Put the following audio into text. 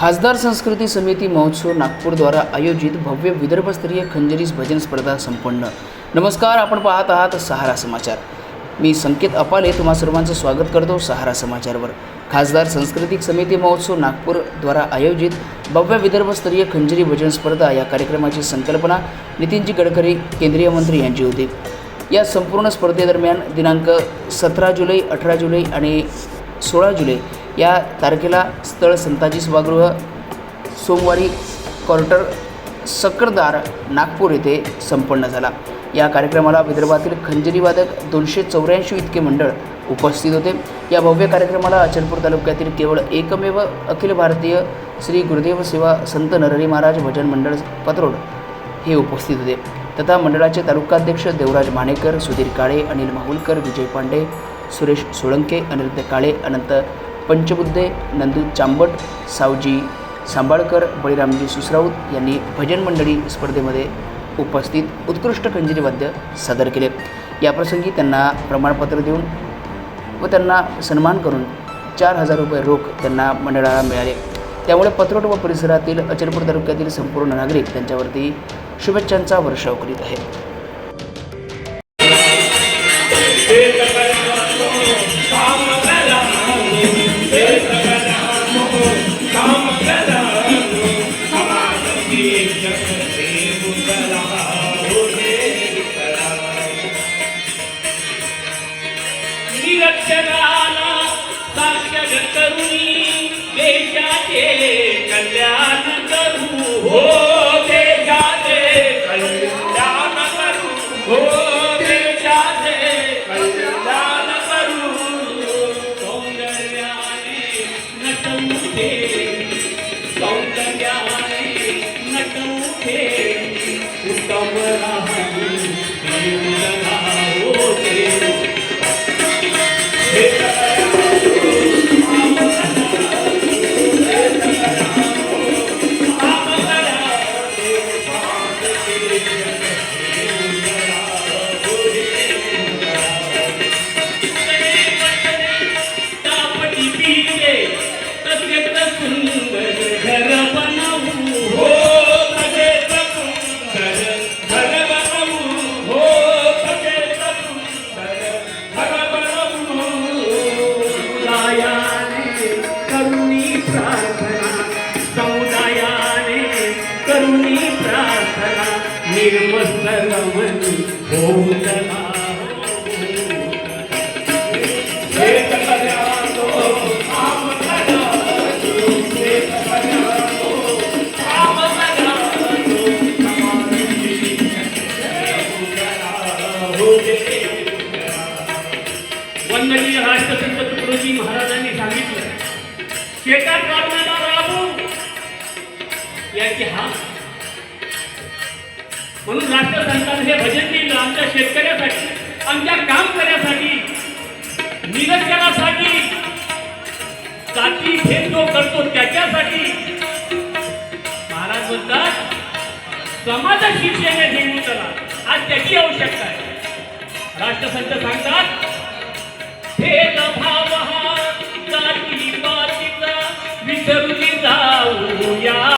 खासदार संस्कृती समिती महोत्सव नागपूरद्वारा आयोजित भव्य विदर्भस्तरीय खंजरीस भजन स्पर्धा संपन्न. नमस्कार आपण पाहत आहात सहारा समाचार. मी संकेत अपाले तुम्हा सर्वांचं स्वागत करतो सहारा समाचारवर. खासदार सांस्कृतिक समिती महोत्सव नागपूरद्वारा आयोजित भव्य विदर्भस्तरीय खंजरी भजन स्पर्धा या कार्यक्रमाची संकल्पना नितीनजी गडकरी केंद्रीय मंत्री यांची होती. या संपूर्ण स्पर्धेदरम्यान दिनांक सतरा जुलै अठरा जुलै आणि सोळा जुलै या तारखेला स्थळ संताजी सभागृह सोमवारी क्वार्टर सक्करदार नागपूर येथे संपन्न झाला. या कार्यक्रमाला विदर्भातील खंजरीवादक दोनशे चौऱ्याऐंशी इतके मंडळ उपस्थित होते. या भव्य कार्यक्रमाला अचलपूर तालुक्यातील केवळ एकमेव अखिल भारतीय श्री गुरुदेव सेवा संत नरहरी महाराज भजन मंडळ पत्रोड हे उपस्थित होते. तथा मंडळाचे तालुकाध्यक्ष देवराज माणेकर सुधीर काळे अनिल माहुलकर विजय पांडे सुरेश सोळंके अनिरुद्ध काळे अनंत पंचबुद्धे नंदू चांबट सावजी सांबाळकर बळीरामजी सुसराऊत यांनी भजन मंडळी स्पर्धेमध्ये उपस्थित उत्कृष्ट खंजिरी वाद्य सादर केले. याप्रसंगी त्यांना प्रमाणपत्र देऊन व त्यांना सन्मान करून चार हजार रुपये रोख त्यांना मंडळाला मिळाले. त्यामुळे पत्रोट व परिसरातील अचलपूर तालुक्यातील संपूर्ण नागरिक त्यांच्यावरती शुभेच्छांचा वर्षाव करीत आहेत. निरक्षराला साक्षर करुणी देशाचे कल्याण Hey, hey, hey, know. hey, hey, hey, hey, होऊ चला वंदनीय राष्ट्रसंत तुकडोजी महाराजांनी सांगितलं शेतात वाढणारा राबू याची हा म्हणून राष्ट्रसंतांनी हे भजन दिलं आमच्या शेतकऱ्यासाठी आमच्या काम करण्यासाठी निरक्षरासाठी जाती भेद जो करतो त्याच्यासाठी महाराज म्हणतात समाज शिक्षण घेऊन चला आज त्याची आवश्यकता आहे. राष्ट्रसंत सांगतात